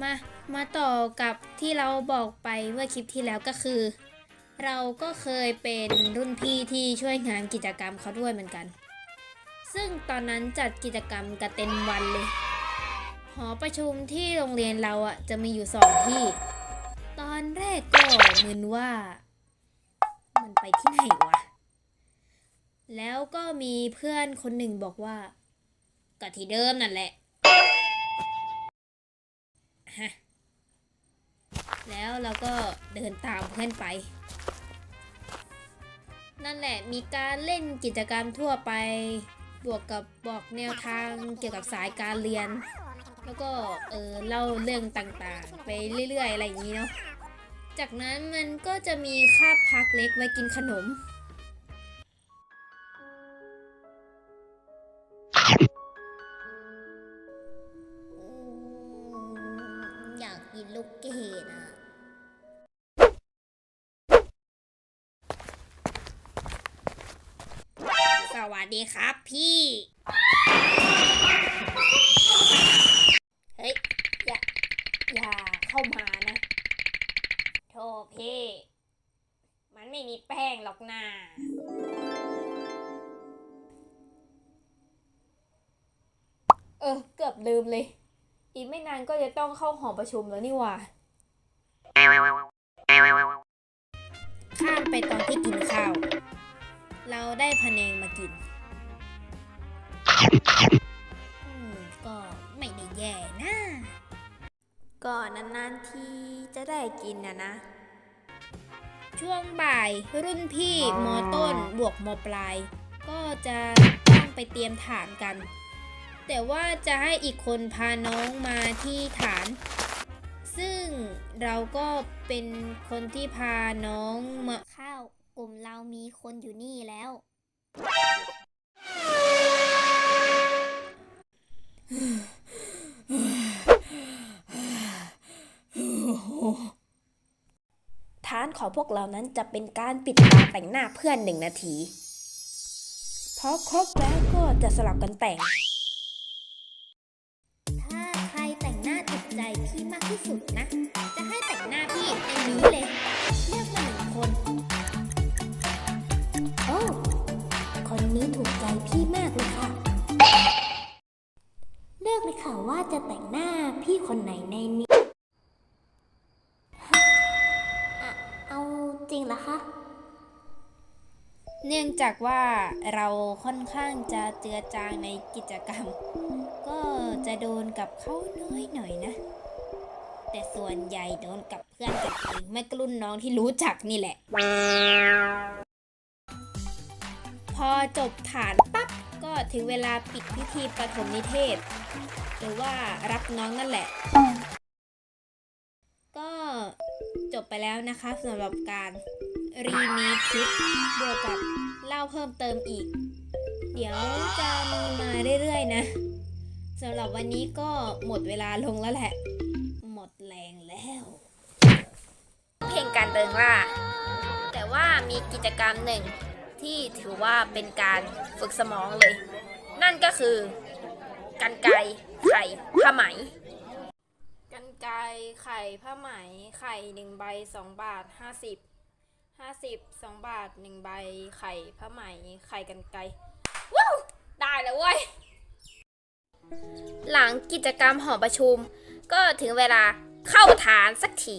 มา มาต่อกับที่เราบอกไปเมื่อคลิปที่แล้วก็คือ เราก็เคยเป็นรุ่นพี่ที่ช่วยงานกิจกรรมเขาด้วยเหมือนกัน ซึ่งตอนนั้นจัดกิจกรรมกันเต็มวันเลย หอประชุมที่โรงเรียนเราอะจะมีอยู่สองที่ ตอนแรกก็มึนว่า มันไปที่ไหนวะ แล้วก็มีเพื่อนคนหนึ่งบอกว่าก็ที่เดิมนั่นแหละ ฮะ แล้วเราก็เดินตามเพื่อนไป นั่นแหละมีการเล่นกิจกรรมทั่วไป บวกกับบอกแนวทางเกี่ยวกับสายการเรียน แล้วก็เออเล่าเรื่องต่างๆ ไปเรื่อยๆ อะไรอย่างนี้เนาะ จากนั้นมันก็จะมีคาบพักเล็กไว้กินขนม อยากกินลูกเกดอะสวัสดีครับพี่ เฮ้ย อย่า อย่าเข้ามานะโทษพี่ มันไม่มีแป้งหรอกนาเออ เกือบลืมเลย อีกไม่นานก็จะต้องเข้าหอประชุมแล้วนี่หว่า ข้ามไปตอนที่กินข้าว เราได้พะแนงมากิน อืม ก็ไม่ได้แย่นะ ก็นานๆทีจะได้กินนะนะ ช่วงบ่ายรุ่นพี่มอต้นบวกมอปลาย ก็จะต้องไปเตรียมฐานกัน แต่ว่าจะให้อีกคนพาน้องมาที่ฐาน ซึ่งเราก็เป็นคนที่พาน้องมาเข้ากลุ่มเรามีคนอยู่นี่แล้ว ฐานของพวกเรานั้นจะเป็นการปิดตาแต่งหน้าเพื่อนหนึ่งนาที พอครบแล้วก็จะสลับกันแต่ง ใจพี่มากที่สุดนะ จะให้แต่งหน้าพี่ในนี้เลยเลือกมาหนึ่งคน โอ้ คนนี้ถูกใจพี่มากเลยค่ะ เลือกเลยค่ะว่าจะแต่งหน้าพี่คนไหนในนี้ เอาจริงเหรอคะ เนื่องจากว่าเราค่อนข้างจะเจือจางในกิจกรรม ก็จะโดนกับเขาน้อยหน่อยนะ แต่ส่วนใหญ่โดนกับเพื่อนกันเองไม่ก็รุ่นน้องที่รู้จักนี่แหละ พอจบฐานปั๊บก็ถึงเวลาปิดพิธีประถมนิเทศ หรือว่ารับน้องนั่นแหละ ก็จบไปแล้วนะคะสำหรับการ รีมีคลิปบวกกับเล่าเพิ่มเติมอีก เดี๋ยวจะมีมาเรื่อยๆนะสำหรับวันนี้ก็หมดเวลาลงแล้วแหละ หมดแรงแล้ว เพลงการเดินล่า แต่ว่ามีกิจกรรมหนึ่งที่ถือว่าเป็นการฝึกสมองเลย นั่นก็คือกันไกรไข่ผ้าไหม กันไกรไข่ผ้าไหม ไข่หนึ่งใบสองบาทห้าสิบ ห้าสิบสองบาทหนึ่งใบไข่ผ้าไหมไข่กันไกว้าวได้แล้วเว้ย หลังกิจกรรมหอประชุม ก็ถึงเวลาเข้าฐานสักที